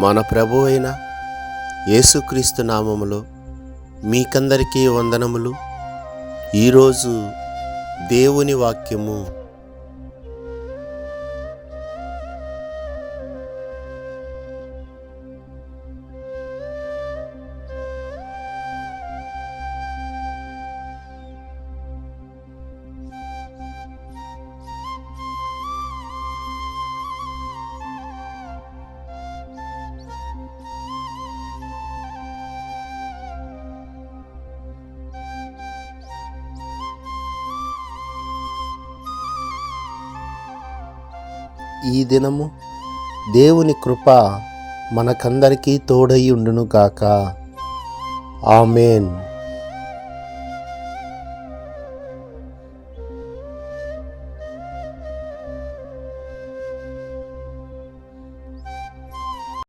మన ప్రభు అయిన యేసుక్రీస్తు నామములో మీకందరికీ వందనములు. ఈరోజు దేవుని వాక్యము ఈ దినము దేవుని కృప మనకందరికీ తోడై ఉండునుగాక. ఆమెన్.